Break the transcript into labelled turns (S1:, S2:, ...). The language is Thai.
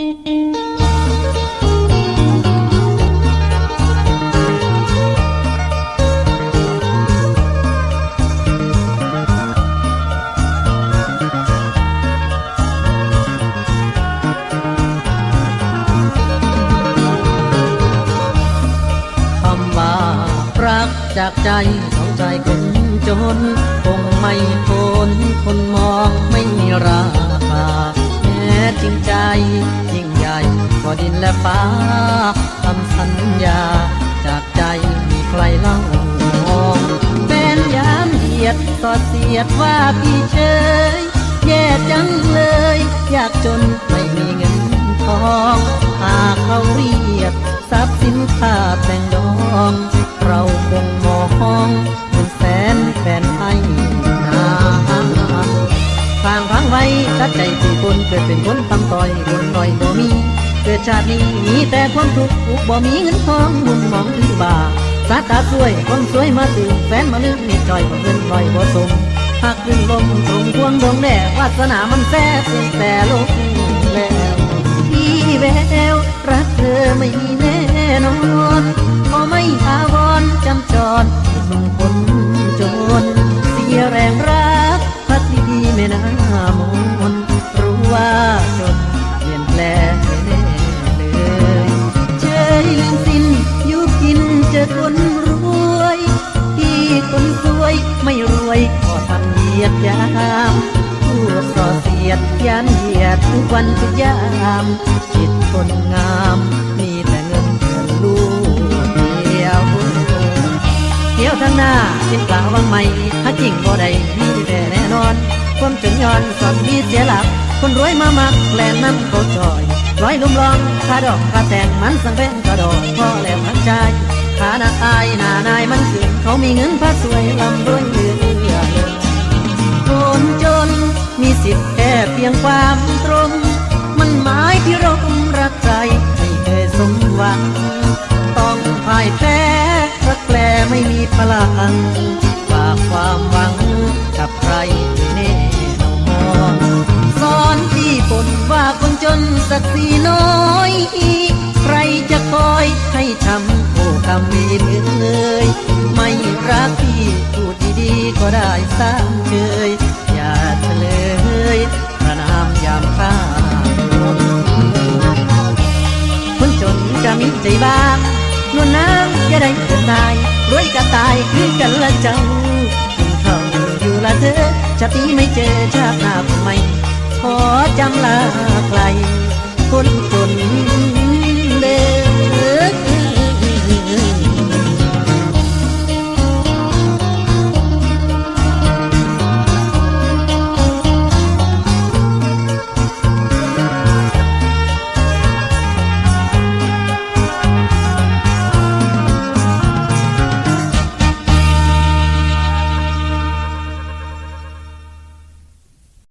S1: คำว่ารักจากใจของใจคนจน คงไม่ทนคนมองไม่มีราคา จริงใจ ยิ่งใหญ่กว่าดินและฟ้าคำสัญญา จากใจมีใครเล่ามองเป็นยามเหยียดสอดเสียดว่าพี่เชยแย่จังเลย อยากจนไม่มีเงินทองหากเขาเรียกทรัพย์สินค่าแต่งดองางพังไว้ตัดใจผู้คนเกิดเป็นคนตำต้อยคนน้อยบ่มี เกิดชาตินี้มีแต่ความทุกข์บ่มีเงินทองมุนมองถือบาสาตาสวยคนสวยมาตื่นแฟนมาลืมมีจอยบ่เงินลอยบ่สมหักดึงลมตรงพวงดวงแน่วาสนามันแซ่บเพียงแต่ลงแล้วพี่แววรักเธอไม่มีแน่นอนพอไม่อาวรจำจรส่งคน ดยามพูดส่อเสียดยันเหยียดทุกวันทุกยามจิตคนงาม มีแต่เงินเงินลูกเดียวเที่ยวทางหน้าคิดกล่าววังไม่ถ้าจริงบ่ได้มีแต่แน่นอน ความจนย้อนสอนมีเสียหลัก คนรวยมามักแลนน้ำเขาจอยร้อยลุ่มลองค่าดอกค่าแต่งมันสังเป็นกระดอกพ่อแล้วทั้งใจขาน้าอายหน้านายมันขึ้นเขามีเงินพาสวยลำรวยเหลือเลังฝากความหวังกับใครแน่นอนสอนที่ปนว่าคนจนสักสีน้อย ใครจะคอยให้ทำผู้คำมีเอ่อยไม่รักพี่พูดดีๆก็ได้สร้างเชยอย่าเฉลยประนามยามข้าคนจนจะมีใจบ้าง นวลน้ำอย่าได้เกินนายรวยก็ตายคือกันละเจ้าเขาอยู่ละเธอชาติไม่เจอชาติหน้าคงไม่ขอจำลาใครคนจน